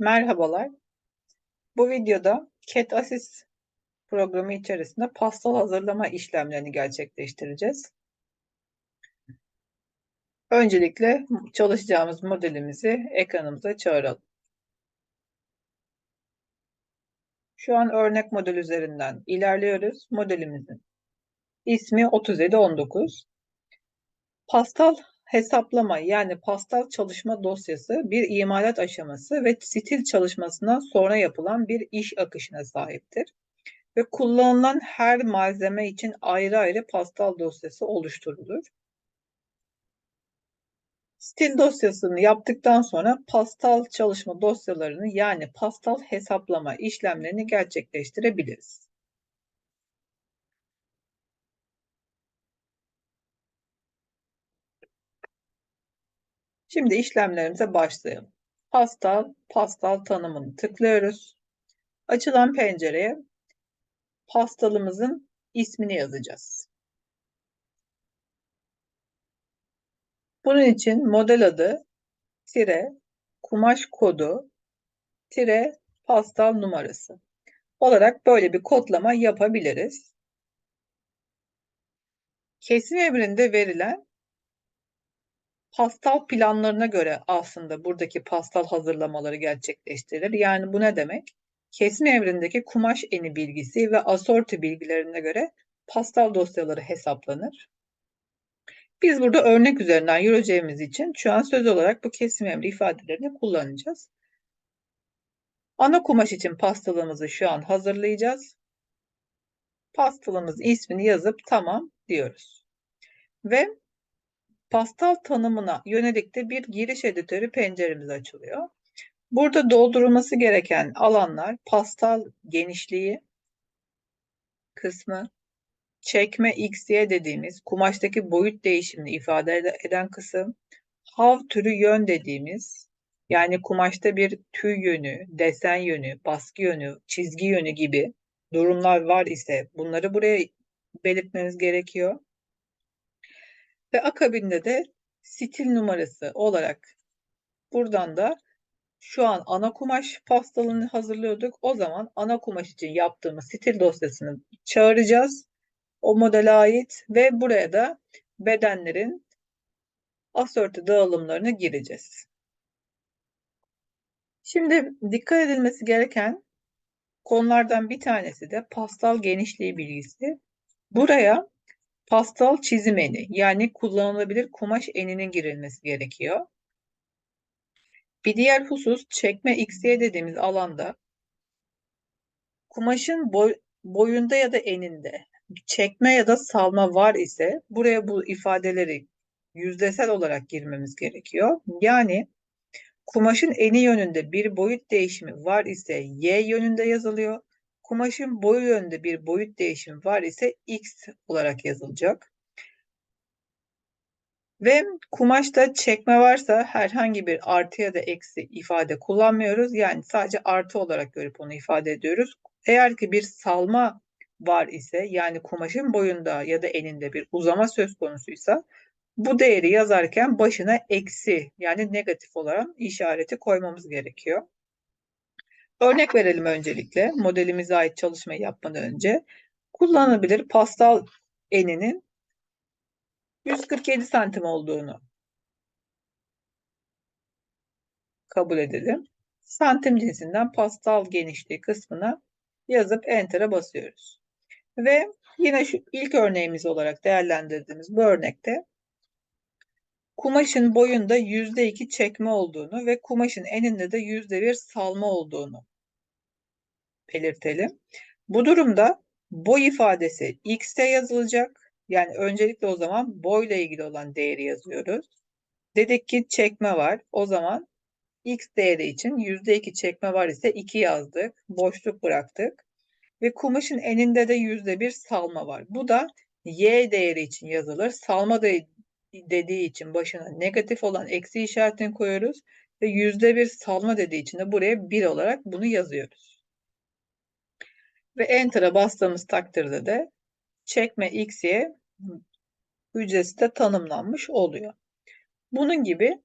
Merhabalar. Bu videoda CAT Assist programı içerisinde pastal hazırlama işlemlerini gerçekleştireceğiz. Öncelikle çalışacağımız modelimizi ekranımıza çağıralım. Şu an örnek model üzerinden ilerliyoruz. Modelimizin ismi 3719. Pastal hesaplama yani pastal çalışma dosyası bir imalat aşaması ve stil çalışmasından sonra yapılan bir iş akışına sahiptir. Ve kullanılan her malzeme için ayrı ayrı pastal dosyası oluşturulur. Stil dosyasını yaptıktan sonra pastal çalışma dosyalarını yani pastal hesaplama işlemlerini gerçekleştirebiliriz. Şimdi işlemlerimize başlayalım. Pastal, pastal tanımını tıklıyoruz. Açılan pencereye pastalımızın ismini yazacağız. Bunun için model adı tire kumaş kodu tire pastal numarası olarak böyle bir kodlama yapabiliriz. Kesim emrinde verilen pastal planlarına göre aslında buradaki pastal hazırlamaları gerçekleştirilir. Yani bu ne demek? Kesim evrindeki kumaş eni bilgisi ve asorti bilgilerine göre pastal dosyaları hesaplanır. Biz burada örnek üzerinden yürüyeceğimiz için şu an söz olarak bu kesim emri ifadelerini kullanacağız. Ana kumaş için pastalımızı şu an hazırlayacağız. Pastalımız ismini yazıp tamam diyoruz. Ve pastal tanımına yönelik de bir giriş editörü penceremiz açılıyor. Burada doldurulması gereken alanlar pastal genişliği kısmı, çekme XY dediğimiz kumaştaki boyut değişimini ifade eden kısım, hav türü yön dediğimiz yani kumaşta bir tüy yönü, desen yönü, baskı yönü, çizgi yönü gibi durumlar var ise bunları buraya belirtmeniz gerekiyor. Ve akabinde de stil numarası olarak buradan da şu an ana kumaş pastalını hazırlıyorduk. O zaman ana kumaş için yaptığımız stil dosyasını çağıracağız. O modele ait ve buraya da bedenlerin asörtü dağılımlarını gireceğiz. Şimdi dikkat edilmesi gereken konulardan bir tanesi de pastal genişliği bilgisi. Buraya pastal çizim eni yani kullanılabilir kumaş eninin girilmesi gerekiyor. Bir diğer husus çekme XY dediğimiz alanda kumaşın boy, boyunda ya da eninde çekme ya da salma var ise buraya bu ifadeleri yüzdesel olarak girmemiz gerekiyor. Yani kumaşın eni yönünde bir boyut değişimi var ise y yönünde yazılıyor. Kumaşın boyu yönünde bir boyut değişimi var ise x olarak yazılacak. Ve kumaşta çekme varsa herhangi bir artı ya da eksi ifade kullanmıyoruz. Yani sadece artı olarak görüp onu ifade ediyoruz. Eğer ki bir salma var ise yani kumaşın boyunda ya da eninde bir uzama söz konusuysa bu değeri yazarken başına eksi yani negatif olarak işareti koymamız gerekiyor. Örnek verelim öncelikle modelimize ait çalışmayı yapmadan önce. Kullanılabilir pastal eninin 147 santim olduğunu kabul edelim. Santim cinsinden pastal genişliği kısmına yazıp Enter'a basıyoruz. Ve yine şu ilk örneğimiz olarak değerlendirdiğimiz bu örnekte kumaşın boyunda %2 çekme olduğunu ve kumaşın eninde de %1 salma olduğunu belirtelim. Bu durumda boy ifadesi x'te yazılacak yani öncelikle o zaman boyla ilgili olan değeri yazıyoruz. Dedik ki çekme var. O zaman x değeri için %2 çekme var ise 2 yazdık. Boşluk bıraktık. Ve kumaşın eninde de %1 salma var. Bu da y değeri için yazılır. Salma de dediği için başına negatif olan eksi işaretini koyuyoruz. Ve %1 salma dediği için de buraya 1 olarak bunu yazıyoruz. Ve Enter'a bastığımız takdirde de çekme x'ye hücresi de tanımlanmış oluyor. Bunun gibi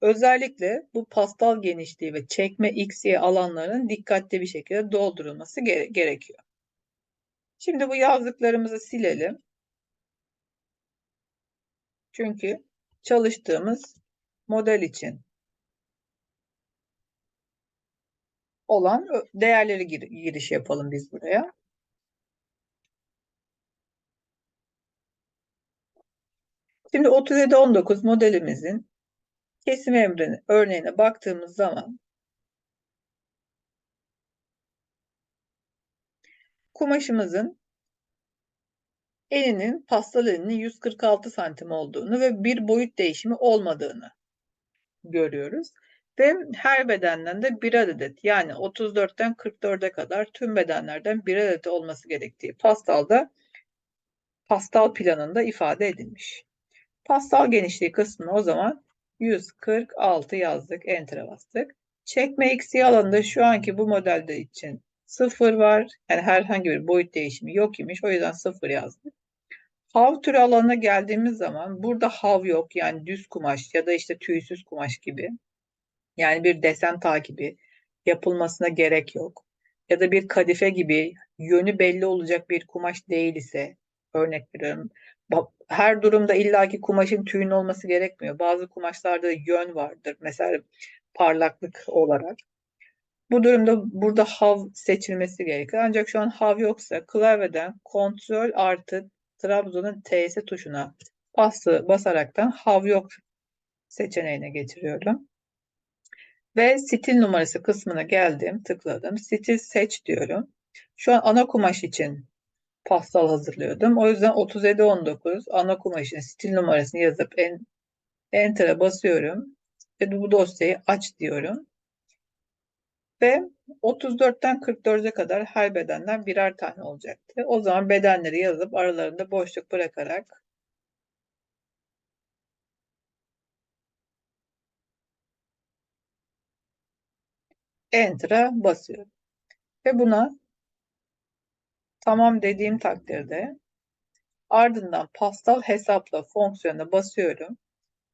Özellikle bu pastal genişliği ve çekme XY alanlarının dikkatli bir şekilde doldurulması gere gerekiyor. Şimdi bu yazdıklarımızı silelim. Çünkü çalıştığımız model için olan değerleri gir giriş yapalım biz buraya. Şimdi 3719 modelimizin kesim emrine, örneğine baktığımız zaman kumaşımızın eninin pastal eninin 146 santim olduğunu ve bir boyut değişimi olmadığını görüyoruz. Ve her bedenden de bir adet yani 34'ten 44'e kadar tüm bedenlerden bir adet olması gerektiği pastalda pastal planında ifade edilmiş. Pastal genişliği kısmını o zaman 146 yazdık. Enter'a bastık. Çekme eksiği alanında şu anki bu modelde için 0 var. Yani herhangi bir boyut değişimi yok imiş. O yüzden 0 yazdık. Hav türü alanına geldiğimiz zaman burada hav yok. Yani düz kumaş ya da işte tüysüz kumaş gibi. Yani bir desen takibi yapılmasına gerek yok. Ya da bir kadife gibi yönü belli olacak bir kumaş değil ise örnek veriyorum. Her durumda illaki kumaşın tüyün olması gerekmiyor. Bazı kumaşlarda yön vardır. Mesela parlaklık olarak. Bu durumda burada hav seçilmesi gerekiyor. Ancak şu an hav yoksa klavyeden kontrol artı Trabzon'un T'si tuşuna bası, basaraktan hav yok seçeneğine getiriyorum. Ve stil numarası kısmına geldim, tıkladım. Stil seç diyorum. Şu an ana kumaş için pastal hazırlıyordum. O yüzden 3719 ana kumaşın stil numarasını yazıp en, Enter'a basıyorum. Ve bu dosyayı aç diyorum. Ve 34'ten 44'e kadar her bedenden birer tane olacaktı. O zaman bedenleri yazıp aralarında boşluk bırakarak Enter'a basıyorum. Ve buna tamam dediğim takdirde ardından pastal hesapla fonksiyonuna basıyorum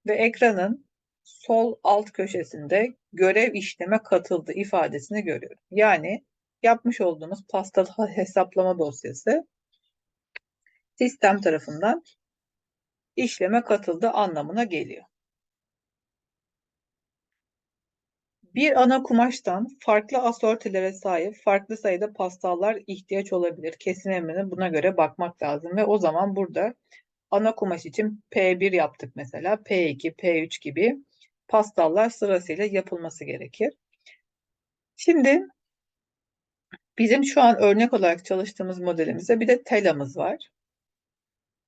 ve ekranın sol alt köşesinde görev işleme katıldı ifadesini görüyorum. Yani yapmış olduğumuz pastal hesaplama dosyası sistem tarafından işleme katıldı anlamına geliyor. Bir ana kumaştan farklı asortilere sahip farklı sayıda pastallar ihtiyaç olabilir. Kesim emrine buna göre bakmak lazım ve o zaman burada ana kumaş için P1 yaptık mesela. P2, P3 gibi pastallar sırasıyla yapılması gerekir. Şimdi bizim şu an örnek olarak çalıştığımız modelimizde bir de telamız var.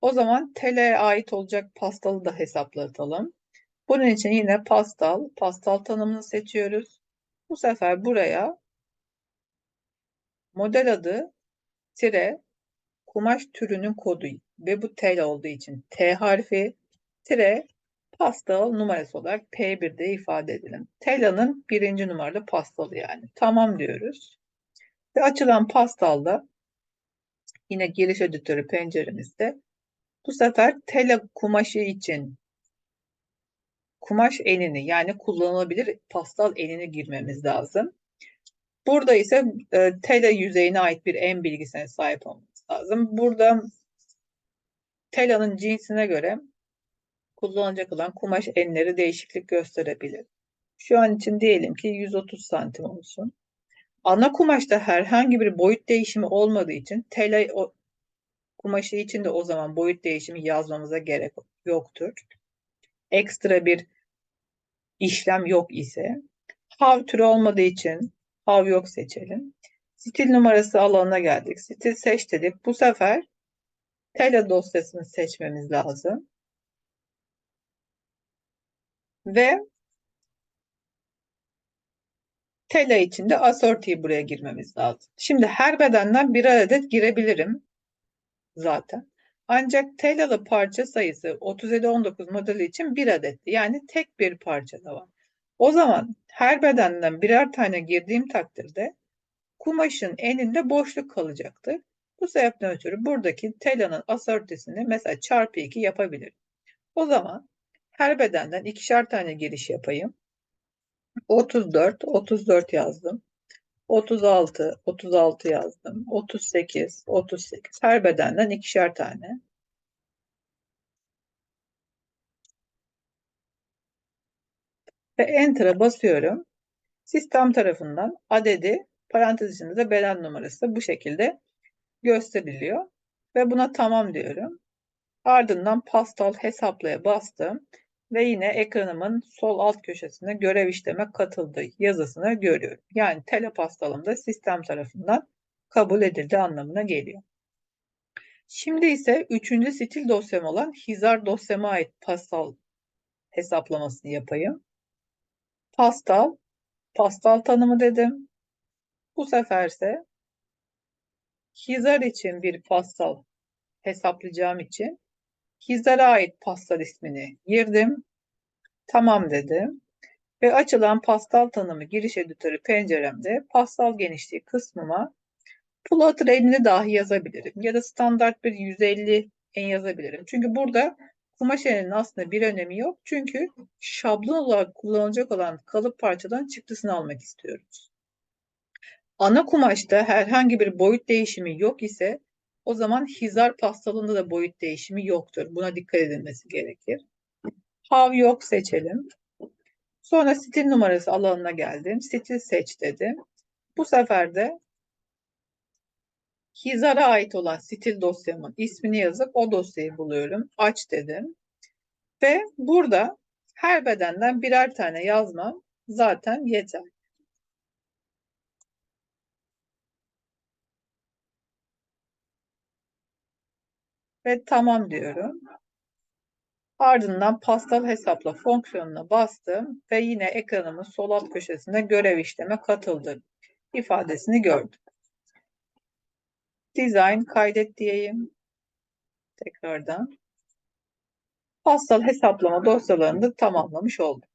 O zaman tela'ya ait olacak pastalı da hesaplatalım. Bunun için yine pastal, pastal tanımını seçiyoruz. Bu sefer buraya model adı tire kumaş türünün kodu ve bu tel olduğu için T harfi tire pastal numarası olarak P1'de ifade edelim. Tela'nın birinci numaralı pastalı yani. Tamam diyoruz. Ve açılan pastalda yine giriş editörü penceremizde bu sefer tela kumaşı için kumaş enini yani kullanılabilir pastal enini girmemiz lazım. Burada ise e, tela yüzeyine ait bir en bilgisine sahip olmamız lazım. Burada telanın cinsine göre kullanılacak olan kumaş enleri değişiklik gösterebilir. Şu an için diyelim ki 130 santim olsun. Ana kumaşta herhangi bir boyut değişimi olmadığı için tela o, kumaşı için de o zaman boyut değişimi yazmamıza gerek yoktur. Ekstra bir işlem yok ise hav türü olmadığı için hav yok seçelim. Stil numarası alanına geldik. Stil seç dedik. Bu sefer tela dosyasını seçmemiz lazım. Ve tela için de asortiyi buraya girmemiz lazım. Şimdi her bedenden bir adet girebilirim zaten. Ancak telalı parça sayısı 3719 modeli için bir adetti. Yani tek bir parça da var. O zaman her bedenden birer tane girdiğim takdirde kumaşın eninde boşluk kalacaktır. Bu sebepten ötürü buradaki telanın asortisini mesela çarpı 2 yapabilirim. O zaman Her bedenden ikişer tane giriş yapayım. 34, 34 yazdım. 36, 36 yazdım. 38, 38. Her bedenden ikişer tane. Ve Enter'a basıyorum. Sistem tarafından adedi parantez içinde de beden numarası bu şekilde gösteriliyor. Ve buna tamam diyorum. Ardından pastal hesaplaya bastım ve yine ekranımın sol alt köşesinde görev işleme katıldı yazısını görüyorum. Yani telepastalım da sistem tarafından kabul edildi anlamına geliyor. Şimdi ise üçüncü stil dosyam olan Hizar dosyama ait pastal hesaplamasını yapayım. Pastal, pastal tanımı dedim. Bu seferse Hizar için bir pastal hesaplayacağım için Hizar'a ait pastal ismini girdim. Tamam dedim. Ve açılan pastal tanımı giriş editörü penceremde pastal genişliği kısmıma plot renini dahi yazabilirim. Ya da standart bir 150 en yazabilirim. Çünkü burada kumaş eninin aslında bir önemi yok. Çünkü şablon olarak kullanılacak olan kalıp parçadan çıktısını almak istiyoruz. Ana kumaşta herhangi bir boyut değişimi yok ise o zaman hizar pastalında da boyut değişimi yoktur. Buna dikkat edilmesi gerekir. Hav yok seçelim. Sonra stil numarası alanına geldim. Stil seç dedim. Bu sefer de Hizar'a ait olan stil dosyamın ismini yazıp o dosyayı buluyorum. Aç dedim. Ve burada her bedenden birer tane yazmam zaten yeter. Ve tamam diyorum. Ardından pastal hesapla fonksiyonuna bastım ve yine ekranımın sol alt köşesinde görev işleme katıldı ifadesini gördüm. Design kaydet diyeyim. Tekrardan. Pastal hesaplama dosyalarını da tamamlamış oldum.